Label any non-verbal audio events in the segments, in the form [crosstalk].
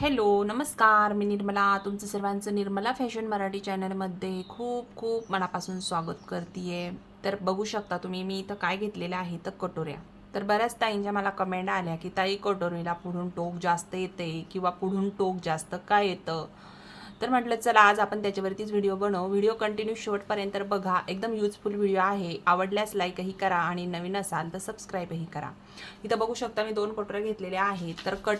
Hello नमस्कार. मी निर्मला. तुमचं सर्वांचं निर्मला फॅशन मराठी चॅनलमध्ये खूप खूप मनापासून स्वागत करते तर बघू शकता तुम्ही मी इथं काय घेतलेलं आहे तर कटोऱ्या. तर बऱ्याच ताईंच्या मला कमेंट आल्या की ताई कटोरीला पुढून टोक जास्त येते किंवा पुढून टोक जास्त काय येतं? तर म्हटलं चला आज आपण त्याच्यावरतीच व्हिडिओ बनवू. व्हिडिओ कंटिन्यू शेवटपर्यंत बघा. एकदम युजफुल व्हिडिओ आहे. आवडल्यास लाईकही करा आणि नवीन असाल तर सबस्क्राईबही करा. इथं बघू शकता मी दोन कटोऱ्या घेतलेल्या आहेत. तर कट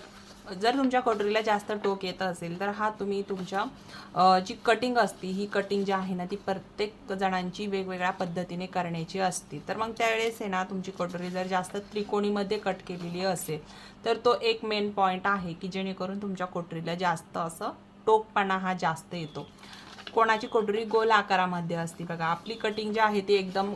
जर तुमच्या कटोरीला जास्त टोक येत असेल तर हा तुम्ही तुमच्या जी कटिंग असती ही कटिंग जी आहे ना ती प्रत्येक जणांची वेगवेगळ्या पद्धतीने करण्याची असते. तर मग त्यावेळेस आहे ना तुमची कटोरी जर जास्त त्रिकोणीमध्ये कट केलेली असेल तर तो एक मेन पॉईंट आहे की जेणेकरून तुमच्या कटोरीला जास्त असं टोकपणा हा जास्त येतो. कोणाची कटोरी गोल आकारामध्ये असते. बघा आपली कटिंग जी आहे ती एकदम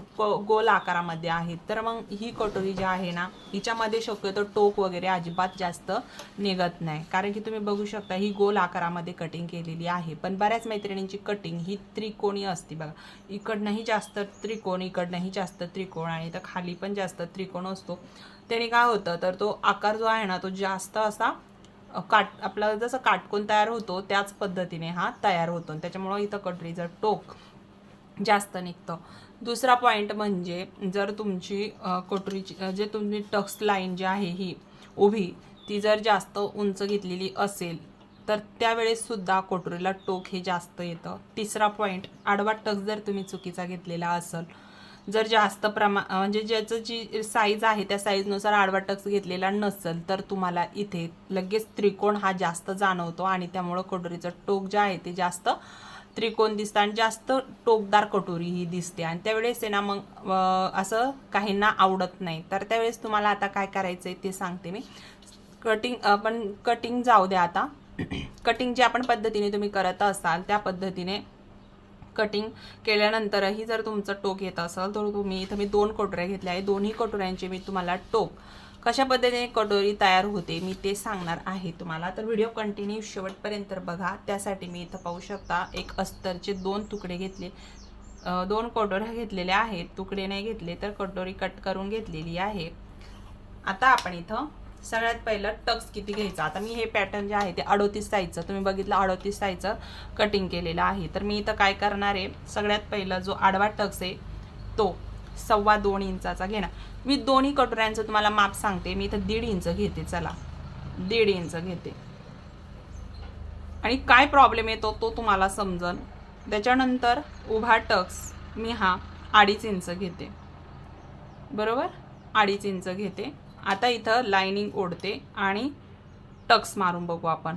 गोल आकारामध्ये आहे. तर मग ही कटोरी जी आहे ना हिच्यामध्ये शक्यतो टोक वगैरे अजिबात जास्त निघत नाही. कारण की तुम्ही बघू शकता ही गोल आकारामध्ये कटिंग केलेली आहे. पण बऱ्याच मैत्रिणींची कटिंग ही त्रिकोणी असते बघा. इकडनंही जास्त त्रिकोण इकडनंही जास्त त्रिकोण आणि तर खाली पण जास्त त्रिकोण असतो. त्याने काय होतं तर तो आकार जो आहे ना तो जास्त असा काट आपला जसं काटकोन तयार होतो त्याच पद्धतीने हा तयार होतो. आणि त्याच्यामुळं इथं कटरीचं टोक जास्त निघतं. दुसरा पॉईंट म्हणजे जर तुमची अ, जे तुम्ही टक्स लाईन जी आहे ही उभी ती जर जास्त उंच घेतलेली असेल तर त्यावेळेससुद्धा कोटरीला टोक हे जास्त येतं. तिसरा पॉईंट आडवा टक्स जर तुम्ही चुकीचा घेतलेला असेल जर जास्त प्रमा म्हणजे ज्याचं जी साईज आहे त्या साईजनुसार आडवा टक्स घेतलेला नसेल तर तुम्हाला इथे लगेच त्रिकोण हा जास्त जाणवतो आणि त्यामुळं कटोरीचं टोक जे आहे ते जास्त त्रिकोण दिसतं आणि जास्त टोकदार कटोरी ही दिसते. आणि त्यावेळेस आहे ना मग असं काहींना आवडत नाही. तर त्यावेळेस तुम्हाला आता काय करायचं आहे ते सांगते मी. कटिंग आपण कटिंग जाऊ द्या आता. [clears throat] कटिंग जे आपण पद्धतीने तुम्ही करत असाल त्या पद्धतीने कटिंग केल्यानंतरही जर तुमचं टोक येत असेल तर तुम्ही इथं मी दोन कटोऱ्या घेतल्या आहे दोन्ही कटोऱ्यांचे मी तुम्हाला टोक कशा पद्धतीने कटोरी तयार होते मी ते सांगणार आहे तुम्हाला. तर व्हिडिओ कंटिन्यू शेवटपर्यंत बघा. त्यासाठी मी इथं पाहू शकता एक अस्तरचे दोन तुकडे घेतले दोन कटोऱ्या घेतलेल्या आहेत. तुकडे नाही घेतले तर कटोरी कट करून घेतलेली आहे. आता आपण इथं सगळ्यात पहिलं टक्स किती घ्यायचं? आता मी हे पॅटर्न जे आहे ते अडोतीस साईजचं तुम्ही बघितलं अडोतीस साईजचं कटिंग केलेलं आहे. तर मी इथं काय करणार आहे? सगळ्यात पहिलं जो आडवा टक्स आहे तो सव्वा दोन इंचाचा घेणार. मी दोन्ही कटोऱ्यांचं तुम्हाला माप सांगते. मी इथं दीड इंच घेते चला. दीड इंच घेते. आणि काय प्रॉब्लेम येतो तो तुम्हाला समजन. त्याच्यानंतर उभा टक्स मी हा अडीच इंच घेते. बरोबर? अडीच इंच घेते. आता इथं लाइनिंग ओढते आणि टक्स मारून बघू आपण.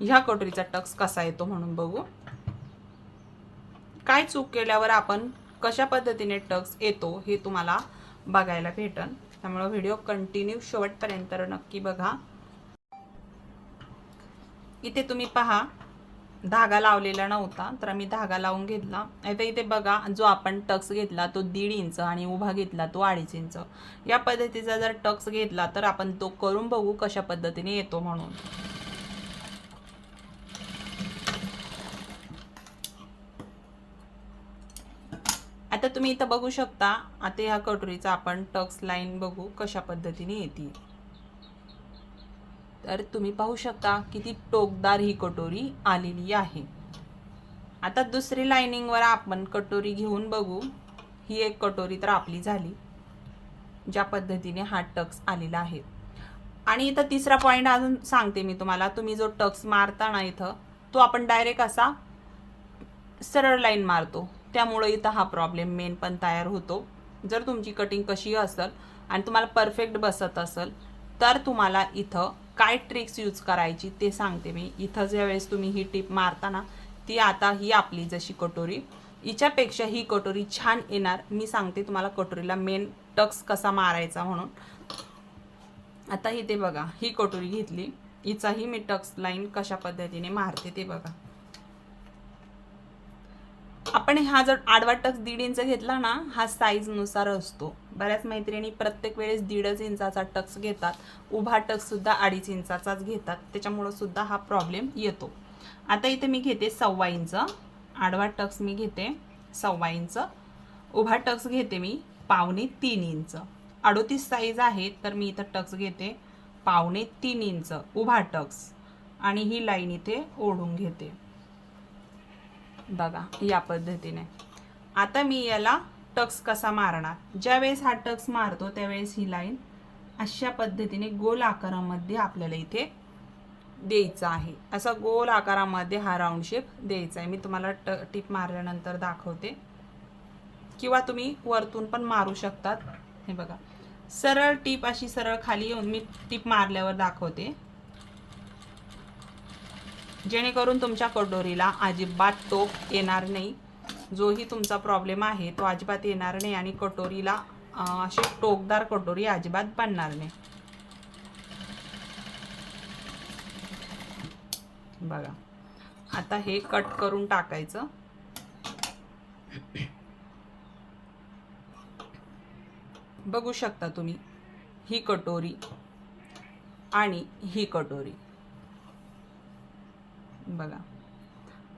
ह्या कटोरीचा टक्स कसा येतो म्हणून बघू. काय चूक केल्यावर आपण कशा पद्धतीने टक्स येतो हे तुम्हाला बघायला भेटन. त्यामुळे व्हिडिओ कंटिन्यू शेवटपर्यंत नक्की बघा. इथे तुम्ही पहा धागा लावलेला नव्हता तर आम्ही धागा लावून घेतला. आता इथे बघा जो आपण टक्स घेतला तो दीड इंच आणि उभा घेतला तो अडीच इंच. या पद्धतीचा जर टक्स घेतला तर आपण तो करून बघू कशा पद्धतीने येतो म्हणून. आता तुम्ही इथं बघू शकता आता ह्या कटोरीचा आपण टक्स लाईन बघू कशा पद्धतीने येते तर तुम्ही पाहू शकता किती टोकदार ही कटोरी आलेली आहे. आता दुसरी लाइनिंगवर आपण कटोरी घेऊन बघू. ही एक कटोरी तर आपली झाली ज्या पद्धतीने हा टक्स आलेला आहे. आणि इथं तिसरा पॉईंट अजून सांगते मी तुम्हाला. तुम्ही जो टक्स मारता ना इथं तो आपण डायरेक्ट असा सरळ लाईन मारतो. त्यामुळं इथं हा प्रॉब्लेम मेन पण तयार होतो. जर तुमची कटिंग कशी असेल आणि तुम्हाला परफेक्ट बसत असेल तर तुम्हाला इथं काय ट्रिक्स यूज करायची ते सांगते मी. इथं ज्यावेळेस तुम्ही ही टिप मारताना ती आता ही आपली जशी कटोरी. हिच्यापेक्षा ही कटोरी छान येणार. मी सांगते तुम्हाला कटोरीला मेन टक्स कसा मारायचा म्हणून. आता इथे बघा ही कटोरी घेतली. हिचाही मी टक्स लाईन कशा पद्धतीने मारते ते बघा. आपण हा जर आडवा टक्स दीड इंच घेतला ना हा साईजनुसार असतो. बऱ्याच मैत्रिणी प्रत्येक वेळेस दीडच इंचाचा टक्स घेतात उभा टक्ससुद्धा अडीच इंचाचाच घेतात. त्याच्यामुळं सुद्धा हा प्रॉब्लेम येतो. आता इथे मी घेते सव्वा इंच. आडवा टक्स मी घेते सव्वा इंच. उभा टक्स घेते मी पावणे तीन इंच. अडोतीस साईज आहे तर मी इथं टक्स घेते पावणे तीन इंच. उभा टक्स. आणि ही लाईन इथे ओढून घेते. बघा या पद्धतीने. आता मी याला टक्स कसा मारणार? ज्यावेळेस हा टक्स मारतो त्यावेळेस ही लाईन अशा पद्धतीने गोल आकारामध्ये आपल्याला इथे द्यायचा आहे. असा गोल आकारामध्ये हा राऊंड शेप द्यायचा आहे. मी तुम्हाला ट टीप मारल्यानंतर दाखवते. किंवा तुम्ही वरतून पण मारू शकतात. हे बघा. सरळ टीप अशी सरळ खाली येऊन मी टीप मारल्यावर दाखवते. जेणेकरून तुमच्या कटोरीला अजिबात टोक येणार नाही. जोही तुमचा प्रॉब्लेम आहे तो अजिबात येणार नाही आणि कटोरीला अशी टोकदार कटोरी अजिबात बनणार नाही. बघा आता हे कट करून टाकायचं. बघू शकता तुम्ही ही कटोरी आणि ही कटोरी. बघा.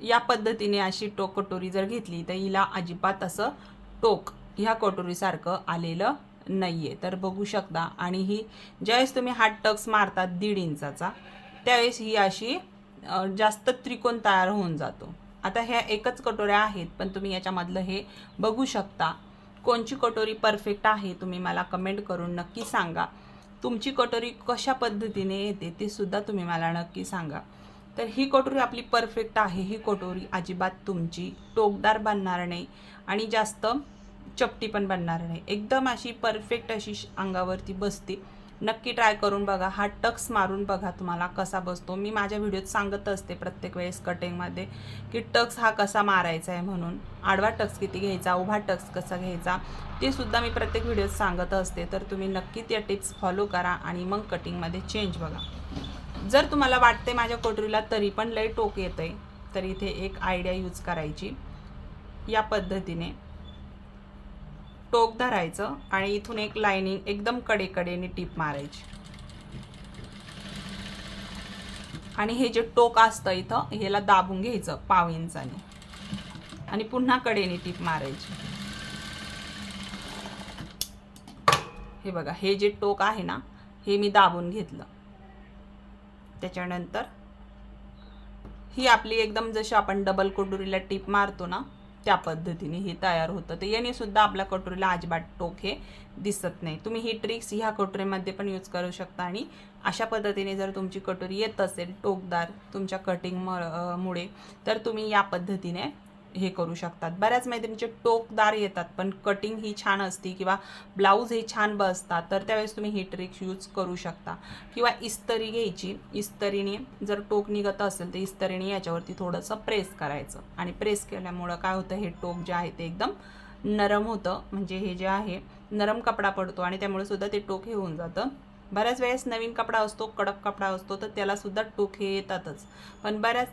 या पद्धतीने अशी टोक कटोरी जर घेतली तर हिला अजिबात असं टोक ह्या कटोरीसारखं आलेलं नाही आहे तर बघू शकता. आणि ही ज्यावेळेस तुम्ही हात टक्स मारतात दीड इंचाचा त्यावेळेस ही अशी जास्त त्रिकोण तयार होऊन जातो. आता ह्या एकच कटोऱ्या आहेत पण तुम्ही याच्यामधलं हे बघू शकता. कोणची कटोरी परफेक्ट आहे तुम्ही मला कमेंट करून नक्की सांगा. तुमची कटोरी कशा पद्धतीने येते ते सुद्धा तुम्ही मला नक्की सांगा. तर ही कटोरी आपली परफेक्ट आहे. ही कटोरी अजिबात तुमची टोकदार बनणार नाही आणि जास्त चपटी पण बनणार नाही. एकदम अशी परफेक्ट अशी श- अंगावरती बसते. नक्की ट्राय करून बघा. हा टक्स मारून बघा तुम्हाला कसा बसतो. मी माझ्या व्हिडिओत सांगत असते प्रत्येक वेळेस कटिंगमध्ये की टक्स हा कसा मारायचा आहे म्हणून. आडवा टक्स किती घ्यायचा? उभा टक्स कसा घ्यायचा? ते सुद्धा मी प्रत्येक व्हिडिओत सांगत असते. तर तुम्ही नक्की त्या टिप्स फॉलो करा आणि मग कटिंगमध्ये चेंज बघा. जर तुम्हाला वाटते माझ्या कोटरीला तरी पण लय टोक येतंय तर इथे एक आयडिया यूज करायची. या पद्धतीने टोक धरायचं आणि इथून एक लाईनिंग एकदम कडेकडेने टीप मारायची. आणि हे जे टोक असतं इथं ह्याला दाबून घ्यायचं पाव इंचाने. आणि पुन्हा कडेने टीप मारायची. हे बघा हे जे टोक आहे ना हे मी दाबून घेतलं. त्याच्यानंतर ही आपली एकदम जशी आपण डबल कटोरीला टीप मारतो ना त्या पद्धतीने हे तयार होतं. तर याने सुद्धा आपल्या कटोरीला अजिबात टोक हे दिसत नाही. तुम्ही ही ट्रिक्स ह्या कटोरीमध्ये पण यूज करू शकता आणि अशा पद्धतीने जर तुमची कटोरी येत असेल टोकदार तुमच्या कटिंग मुळे तर तुम्ही या पद्धतीने हे करू शकतात. बऱ्याच मैत्रिणीचे टोकदार येतात पण कटिंग ही छान असते किंवा ब्लाऊज हे छान बसतात तर त्यावेळेस तुम्ही ही ट्रिक यूज करू शकता. किंवा इस्तरी घ्यायची. इस्तरीने जर टोक निघत असेल तर इस्तरीने याच्यावरती थोडंसं प्रेस करायचं. आणि प्रेस केल्यामुळं काय होतं हे टोक जे आहे ते एकदम नरम होतं. म्हणजे हे जे आहे नरम कपडा पडतो आणि त्यामुळे सुद्धा ते टोक हे होऊन जातं. बऱ्याच वेळेस नवीन कपडा असतो कडक कपडा असतो तर त्याला सुद्धा येतातच. पण बऱ्याच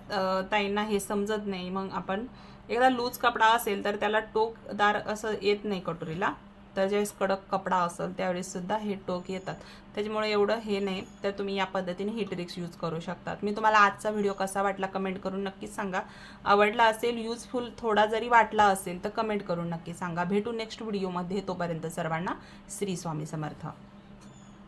ताईंना हे समजत नाही. मग आपण एकदा लूज कपडा असेल तर त्याला टोकदार असं येत नाही कटोरीला. तर ज्यावेळेस कडक कपडा असेल त्यावेळेससुद्धा हे टोक येतात. त्याच्यामुळे एवढं हे नाही. तर तुम्ही या पद्धतीने ही ट्रिक्स यूज करू शकतात. मी तुम्हाला आजचा व्हिडिओ कसा वाटला कमेंट करून नक्कीच सांगा. आवडला असेल यूजफुल थोडा जरी वाटला असेल तर कमेंट करून नक्की सांगा. भेटू नेक्स्ट व्हिडिओमध्ये तोपर्यंत सर्वांना श्री स्वामी समर्थ.